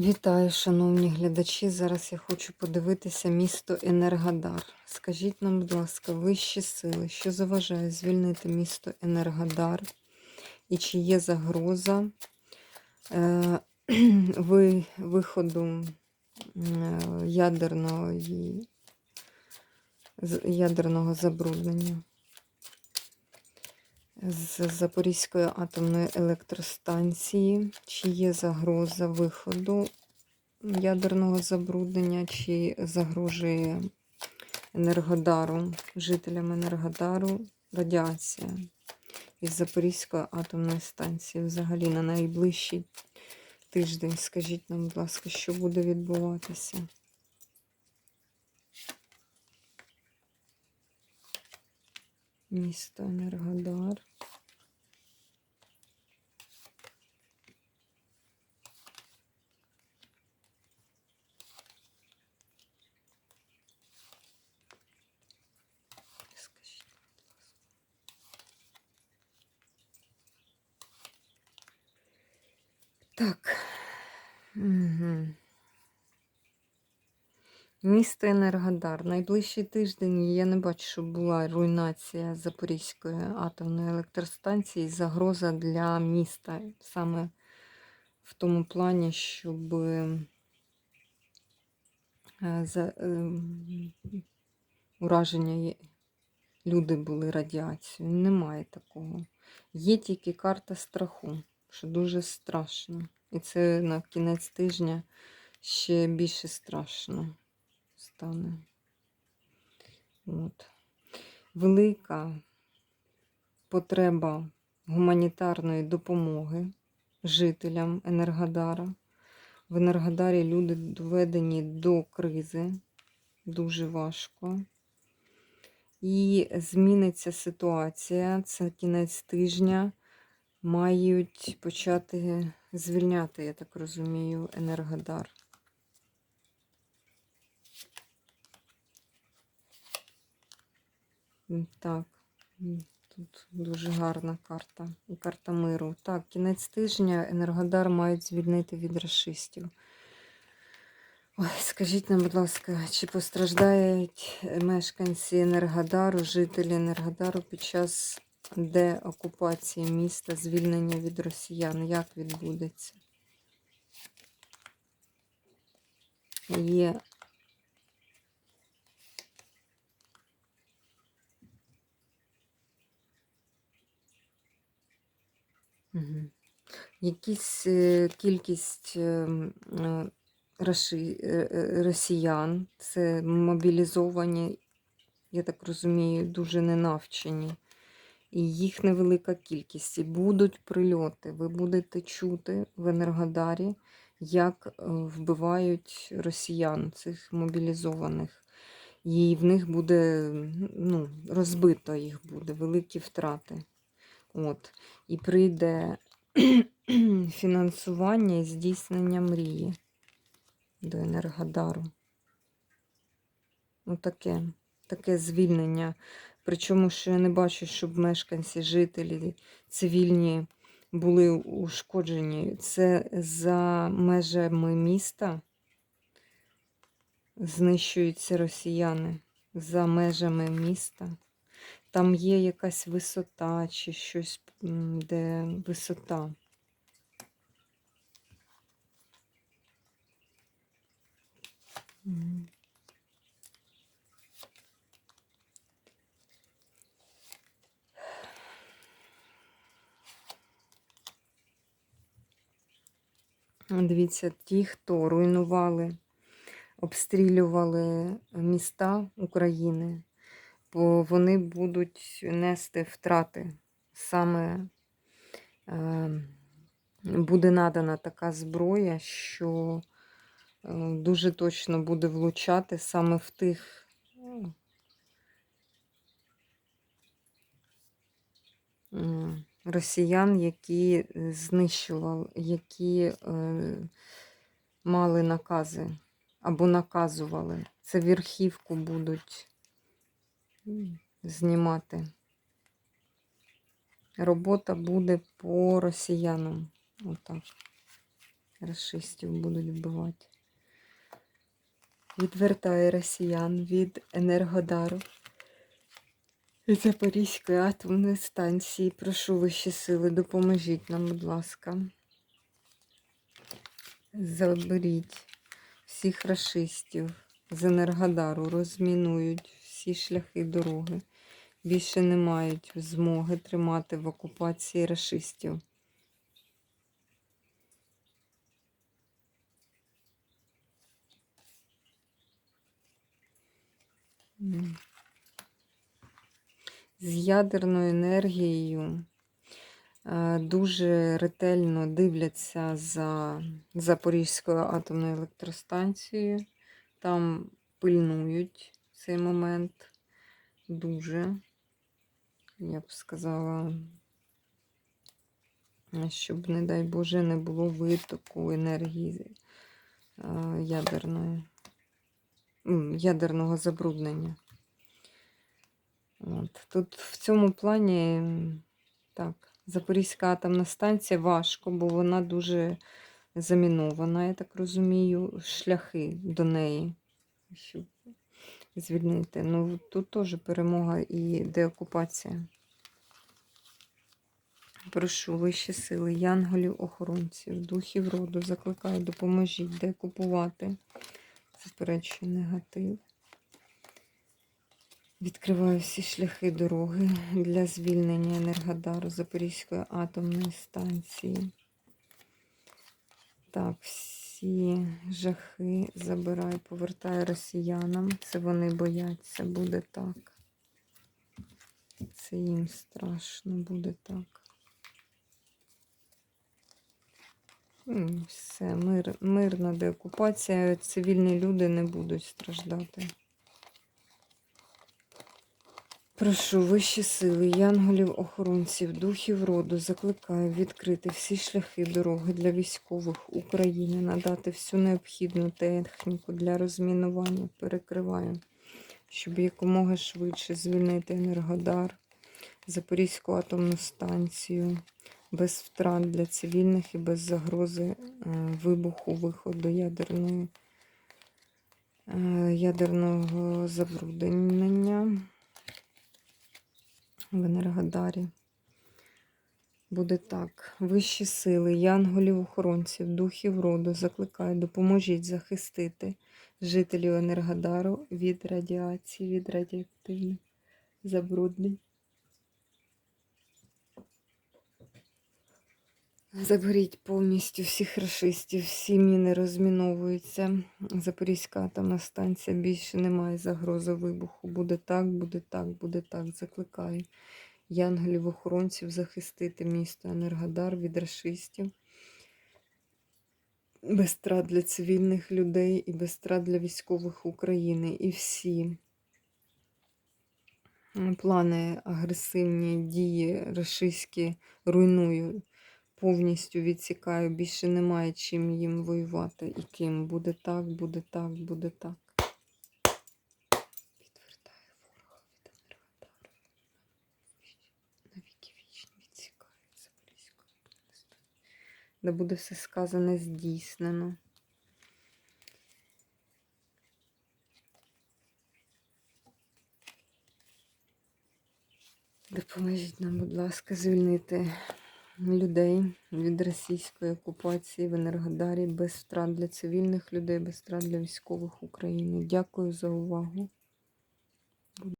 Вітаю, шановні глядачі. Зараз я хочу подивитися місто Енергодар. Скажіть нам, будь ласка, вищі сили, що заважає звільнити місто Енергодар? І чи є загроза е, ви, виходу е, з- ядерного забруднення? З Запорізької атомної електростанції, чи є загроза виходу ядерного забруднення, чи загрожує Енергодару, жителям Енергодару радіація із Запорізької атомної станції. Взагалі на найближчий тиждень. Скажіть нам, будь ласка, що буде відбуватися? Місто Енергодар. Так. Угу. Місто Енергодар. Найближчий тиждень я не бачу, щоб була руйнація Запорізької атомної електростанції, загроза для міста. Саме в тому плані, щоб е, за, е, ураження люди були радіацією. Немає такого. Є тільки карта страху, що дуже страшно. І це на кінець тижня ще більше страшно стане. От. Велика потреба гуманітарної допомоги жителям Енергодара. В Енергодарі люди доведені до кризи, дуже важко. І зміниться ситуація. Це кінець тижня. Мають почати звільняти, я так розумію, Енергодар. Так, тут дуже гарна карта. І карта миру. Так, кінець тижня Енергодар мають звільнити від расистів. Ой, скажіть нам, будь ласка, чи постраждають мешканці Енергодару, жителі Енергодару під час деокупації міста, звільнення від росіян? Як відбудеться? Є Мгм. Якісь е, кількість е, е, росіян, це мобілізовані, я так розумію, дуже ненавчені. І їх невелика кількість. І будуть прильоти. Ви будете чути в Енергодарі, як е, вбивають росіян, цих мобілізованих. І в них буде ну, розбито їх буде, великі втрати. От. І прийде фінансування і здійснення мрії до Енергодару. Ну, таке, таке звільнення. Причому, що я не бачу, щоб мешканці, жителі цивільні були ушкоджені. Це за межами міста знищуються росіяни за межами міста. Там є якась висота чи щось, де висота. Дивіться, ті, хто руйнували, обстрілювали міста України, бо вони будуть нести втрати. Саме е, буде надана така зброя, що е, дуже точно буде влучати саме в тих. м, Росіян, які знищували, які е, мали накази або наказували. Це верхівку будуть знімати. Робота буде по росіянам. Отак. Рашистів будуть вбивати. Відвертає росіян від Енергодару Запорізької атомної станції. Прошу вищі сили, допоможіть нам, будь ласка. Заберіть всіх рашистів з Енергодару, розмінують всі шляхи дороги. Більше не мають змоги тримати в окупації рашистів. М. З ядерною енергією е, дуже ретельно дивляться за Запорізькою атомною електростанцією. Там пильнують цей момент дуже, я б сказала, щоб, не дай Боже, не було витоку енергії е, ядерної, ядерного забруднення. От. Тут в цьому плані так, Запорізька атомна станція важко, бо вона дуже замінована, я так розумію, шляхи до неї, щоб звільнити. Ну, тут теж перемога і деокупація. Прошу вищі сили, янголів, охоронців, духів роду, закликаю, допоможіть деокупувати. Заперечую негатив. Відкриваю всі шляхи дороги для звільнення Енергодару Запорізької атомної станції. Так, всі жахи забираю, повертаю росіянам. Це вони бояться, буде так. Це їм страшно буде так. Все, мир, мирна деокупація. Цивільні люди не будуть страждати. Прошу вищі сили, янголів, охоронців, духів роду, закликаю відкрити всі шляхи дороги для військових України, надати всю необхідну техніку для розмінування. Перекриваю, щоб якомога швидше звільнити Енергодар, Запорізьку атомну станцію, без втрат для цивільних і без загрози е, вибуху, виходу ядерної, е, ядерного забруднення в Енергодарі. Буде так. Вищі сили, янголів-охоронців, духів роду закликаю, допоможіть захистити жителів Енергодару від радіації, від радіоактивних забруднень. Заберіть повністю всіх рашистів, всі міни розміновуються. Запорізька атомна станція більше немає загрози вибуху. Буде так, буде так, буде так. Закликаю янголів-охоронців захистити місто Енергодар від рашистів. Без страт для цивільних людей і без страт для військових України. І всі плани агресивні дії рашистські руйную повністю відсікаю, більше немає чим їм воювати і ким. Буде так, буде так, буде так. Відвертаю ворога від Енергодару. На віки вічні Запорізької області. Де буде все сказане здійснено. Допоможіть нам, будь ласка, звільнити людей від російської окупації в Енергодарі без втрат для цивільних людей, без втрат для військових України. Дякую за увагу.